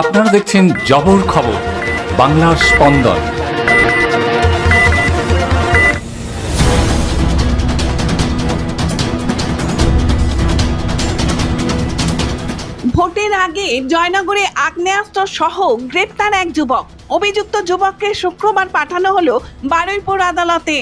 আপনারা দেখছেন জবর খবর, বাংলার স্পন্দন। ভোটের আগে জয়নগরে আগ্নেয়াস্ত্র সহ গ্রেপ্তার এক যুবক। অভিযুক্ত যুবককে শুক্রবার পাঠানো হলো বারুইপুর আদালতে।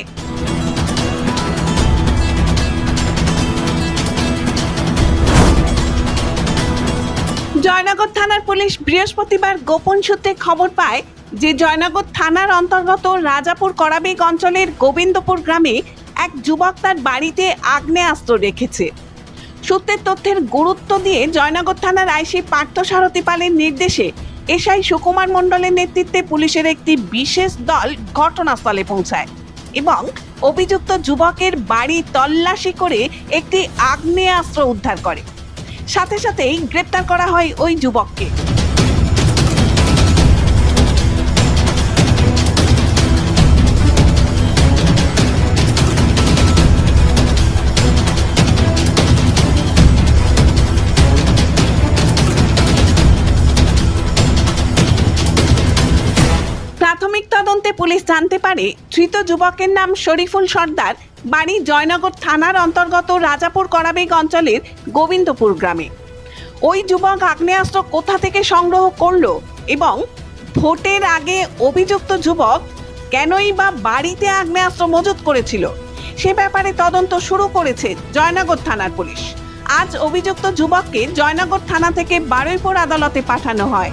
জয়নগর থানার পুলিশ বৃহস্পতিবার গোপন সূত্রে খবর পায় যে জয়নগর থানার অন্তর্গত রাজাপুর করাবেগ অঞ্চলের গোবিন্দপুর গ্রামে এক যুবক তার বাড়িতে আগ্নেয়াস্ত্র রেখেছে। সূত্রের তথ্যের গুরুত্ব দিয়ে জয়নগর থানার আইসি পার্থসারথী পালের নির্দেশে এসআই সুকুমার মণ্ডলের নেতৃত্বে পুলিশের একটি বিশেষ দল ঘটনাস্থলে পৌঁছায় এবং অভিযুক্ত যুবকের বাড়ি তল্লাশি করে একটি আগ্নেয়াস্ত্র উদ্ধার করে। সাথে সাথেই গ্রেপ্তার করা হয় ওই যুবককে। প্রাথমিক তদন্তে পুলিশ জানতে পারে, ধৃত যুবকের নাম শরীফুল সর্দার। বাড়ি জয়নগর থানার অন্তর্গত রাজাপুর করাবেগ অঞ্চলের গোবিন্দপুর গ্রামে। ওই যুবক আগ্নেয়াস্ত্র কোথা থেকে সংগ্রহ করল এবং ভোটের আগে অভিযুক্ত যুবক কেনই বা বাড়িতে আগ্নেয়াস্ত্র মজুত করেছিল? সে ব্যাপারে তদন্ত শুরু করেছে জয়নগর থানার পুলিশ। আজ অভিযুক্ত যুবককে জয়নগর থানা থেকে বারুইপুর আদালতে পাঠানো হয়।